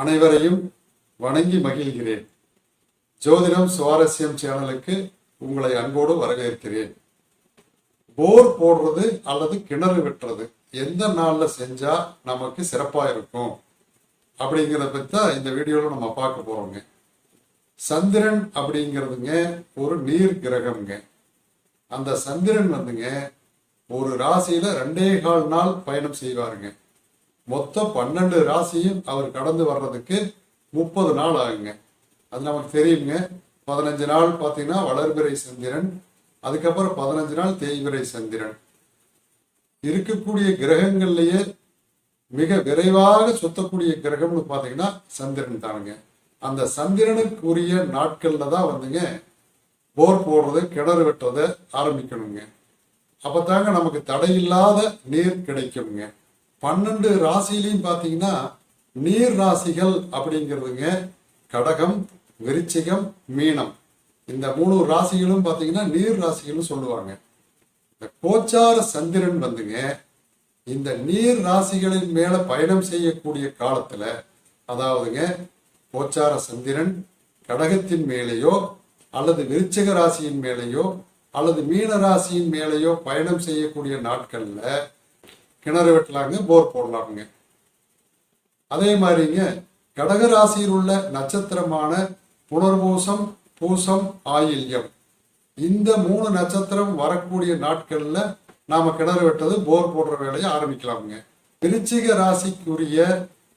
அனைவரையும் வணங்கி மகிழ்கிறேன். ஜோதிடம் சுவாரஸ்யம் சேனலுக்கு உங்களை அன்போடு வரவேற்கிறேன். போர் போடுறது அல்லது கிணறு வெட்டுறது எந்த நாள்ல செஞ்சா நமக்கு சிறப்பா இருக்கும்? அப்படிங்கிறத பத்தி தான் இந்த வீடியோல நம்ம பார்க்க போறோங்க. சந்திரன் அப்படிங்கிறதுங்க ஒரு நீர் கிரகம்ங்க. அந்த சந்திரன் வந்துங்க ஒரு ராசியில ரெண்டே கால் நாள் பயணம் செய்வாருங்க. மொத்தம் பன்னெண்டு ராசியும் அவர் கடந்து வர்றதுக்கு முப்பது நாள் ஆகுங்க. அது நமக்கு தெரியுங்க பதினஞ்சு நாள் பார்த்தீங்கன்னா வளர்பிறை சந்திரன். அதுக்கப்புறம் பதினஞ்சு நாள் தேய்பிறை சந்திரன். இருக்கக்கூடிய கிரகங்கள்லயே மிக விரைவாக சுத்தக்கூடிய கிரகம்னு பார்த்தீங்கன்னா சந்திரன் தானுங்க. அந்த சந்திரனுக்குரிய நாட்கள்ல தான் வந்துங்க போர் போடுறது கிணறு வெட்டுறதை ஆரம்பிக்கணுங்க. அப்பதாங்க நமக்கு தடையில்லாத நீர் கிடைக்குங்க. பன்னெண்டு ராசிலையும் பார்த்தீங்கன்னா நீர் ராசிகள் அப்படிங்கிறதுங்க கடகம் விருச்சிகம் மீனம். இந்த மூணு ராசிகளும் பார்த்தீங்கன்னா நீர் ராசிகள்னு சொல்லுவாங்க. இந்த கோச்சார சந்திரன் வந்துங்க இந்த நீர் ராசிகளின் மேல பயணம் செய்யக்கூடிய காலத்துல அதாவதுங்க கோச்சார சந்திரன் கடகத்தின் மேலேயோ அல்லது விருச்சிக ராசியின் மேலேயோ அல்லது மீன ராசியின் மேலேயோ பயணம் செய்யக்கூடிய நாட்கள்ல கிணறு வெட்டலாங்க போர் போடலாமுங்க. அதே மாதிரிங்க கடக ராசியில் உள்ள நட்சத்திரமான புனர்பூசம் பூசம் ஆயில்யம். இந்த மூணு நட்சத்திரம் வரக்கூடிய நாட்களில் நாம் கிணறு வெட்டது போர் போடுற வேலையை ஆரம்பிக்கலாமுங்க. விருச்சிக ராசிக்குரிய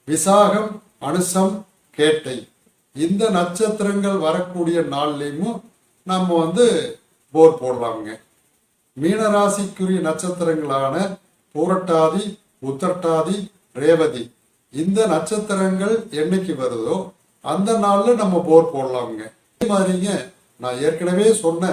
விசாகம் அனுசம் கேட்டை. இந்த நட்சத்திரங்கள் வரக்கூடிய நாள்லேயும் நம்ம வந்து போர் போடலாமுங்க. மீனராசிக்குரிய நட்சத்திரங்களான பூரட்டாதி உத்தரட்டாதி ரேவதி. இந்த நட்சத்திரங்கள் என்னைக்கு வருதோ அந்த நாள்ல நம்ம போர் போடலாமுங்க. அதே மாதிரிங்க நான் ஏற்கனவே சொன்ன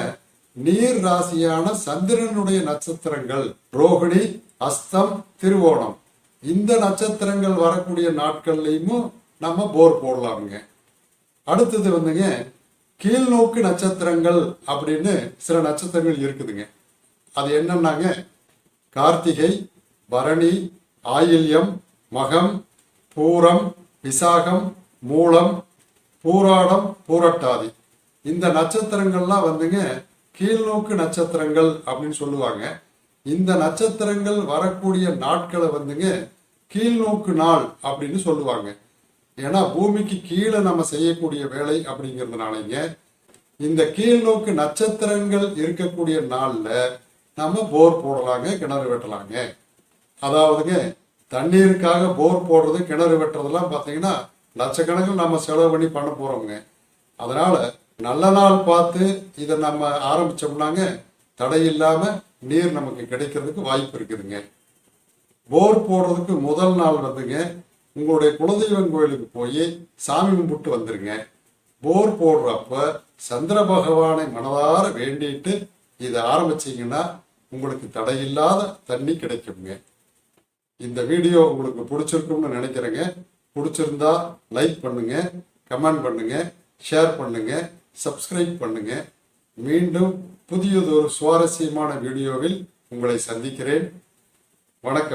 நீர் ராசியான சந்திரனுடைய நட்சத்திரங்கள் ரோகிணி அஸ்தம் திருவோணம். இந்த நட்சத்திரங்கள் வரக்கூடிய நாட்கள்லையும் நம்ம போர் போடலாமுங்க. அடுத்தது வந்துங்க கீழ்நோக்கு நட்சத்திரங்கள் அப்படின்னு சில நட்சத்திரங்கள் இருக்குதுங்க. அது என்னன்னாங்க கார்த்திகை பரணி ஆயில்யம் மகம் பூரம் விசாகம் மூலம் பூராடம் பூரட்டாதி. இந்த நட்சத்திரங்கள்லாம் வந்துங்க கீழ்நோக்கு நட்சத்திரங்கள் அப்படின்னு சொல்லுவாங்க. இந்த நட்சத்திரங்கள் வரக்கூடிய நாட்களை வந்துங்க கீழ்நோக்கு நாள் அப்படின்னு சொல்லுவாங்க. ஏன்னா பூமிக்கு கீழே நம்ம செய்யக்கூடிய வேலை அப்படிங்கிறதுனாலங்க இந்த கீழ்நோக்கு நட்சத்திரங்கள் இருக்கக்கூடிய நாளில் நம்ம போர் போடலாங்க கிணறு வெட்டலாங்க. அதாவதுங்க தண்ணீருக்காக போர் போடுறது கிணறு வெட்டுறதெல்லாம் பார்த்தீங்கன்னா லட்சக்கணக்கில் நம்ம செலவு பண்ணி பண்ண போகிறோங்க அதனால் நல்ல நாள் பார்த்து இதை நம்ம ஆரம்பித்தோம்னாங்க தடை இல்லாமல் நீர் நமக்கு கிடைக்கிறதுக்கு வாய்ப்பு இருக்குதுங்க. போர் போடுறதுக்கு முதல் நாள் வந்துங்க உங்களுடைய குலதெய்வம் கோயிலுக்கு போய் சாமி கும்பிட்டு வந்துருங்க. போர் போடுறப்ப சந்திர பகவானை மனதார வேண்டிட்டு இதை ஆரம்பிச்சிங்கன்னா உங்களுக்கு தடையில்லாத தண்ணி கிடைக்குங்க. இந்த வீடியோ உங்களுக்கு பிடிச்சிருக்கும்னு நினைக்கிறேங்க. பிடிச்சிருந்தா லைக் பண்ணுங்க கமெண்ட் பண்ணுங்க ஷேர் பண்ணுங்க சப்ஸ்கிரைப் பண்ணுங்க. மீண்டும் புதியதொரு சுவாரஸ்யமான வீடியோவில் உங்களை சந்திக்கிறேன். வணக்கம்.